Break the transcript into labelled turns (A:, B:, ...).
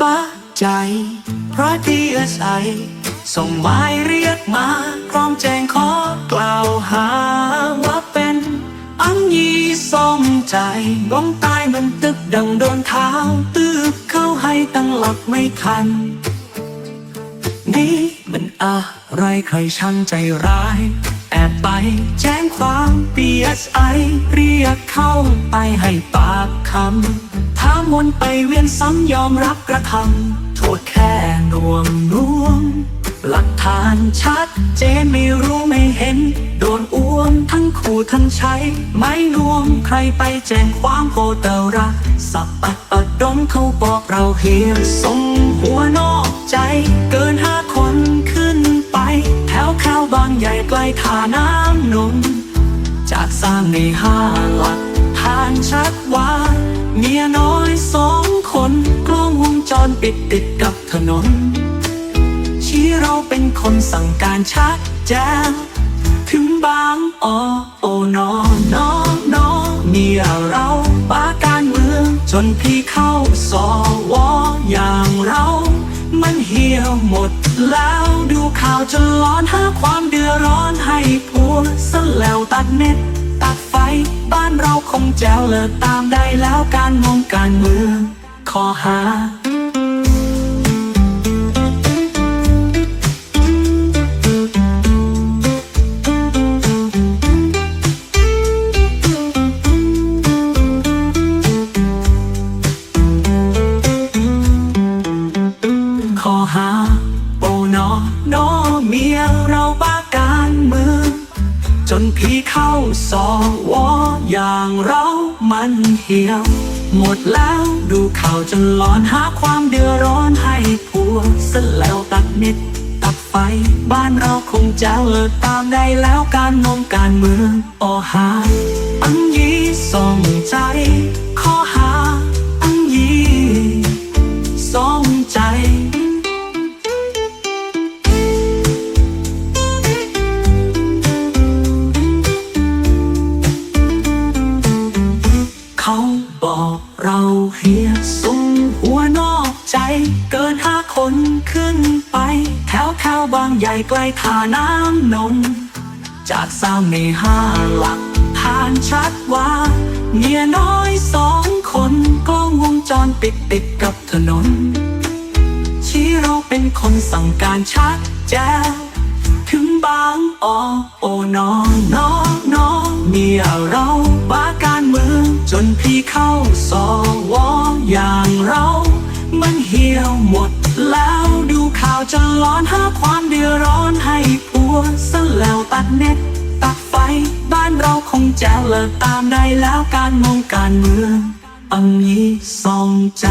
A: ปะใจ เพราะที่อาศัยส่งหมายเรียกมาพร้อมแจ้งขอกล่าวหาว่าเป็นอังยีสมใจงงตายมันตึกดังโดนเท้าตืบเข้าให้ตั้งหลักไม่ทัน นี่มันอะไรใครช่างใจร้าย แอบไปแจ้ งควา PSI เรียกเข้าไปให้ปากคำถามวนไปเวียนซ้ำยอมรับกระทำโทษแค่รวมรวมหลักฐานชัดเจนไม่รู้ไม่เห็น โดนอ้วมทั้งขู่ทั้งใช้ ไม่รวมใครไปแจ้งความโกเตอรัก สับปัดปัดดมเขาบอกเราเฮียส่งหัวนอกใจเกินห้าคนขึ้นไป แถวข้าวบางใหญ่ใกล้ท่าน้ำนนจาก สร้างในห้าหลักฐานชัดว่าเมียน้อยสองคนกล้องวงจรปิดติดกับถนน ชี้เราเป็นคนสั่งการชัดแจ้งถึงบางอ้อโอนอนอนอเมียเราป้าการเมือง จนพี่เข้าสอวออย่างเรา มันเหี่ยวหมดแล้วดูข่าวจนร้อนหาความเดือดร้อนให้ผัวสแล้วตัดเน็ต ตัดไฟ บ้านเราคงแจ๋วเลิกตามได้แล้วการมองการเมืองขอหา จนผีเข้าสอวออย่างเรามันเหี่ยว หมดแล้วดูข่าวจนหลอนหาความเดือดร้อนให้ผัวสแล้วตัดนิดตัดไฟ บ้านเราคงจะเลิกตามได้แล้วการมองการเมืองออหาอันยีส่งใจ เขาบอกเราเฮียสุงหัวนอกใจ เกินห้าคนขึ้นไป แถวแถวบางใหญ่ใกล้ท่าน้ำนน จากสามในห้าหลักฐานชัดว่าเมียน้อยสองคนกล้องวงจรปิดติดกับถนน ชี้เราเป็นคนสั่งการชัดแจ้วถึงบางอ้อโอนอนน้องน้องเมียเราบ้าการ จนพี่เข้าสอวออย่างเรา มันเหี่ยวหมดแล้วดูข่าวจะร้อนหาความเดือดร้อนให้ผัวซะแล้วตัดเน็ตตัดไฟ บ้านเราคงจะเลิกตามได้แล้วการมองการเมืองอันนี้ส่องใจ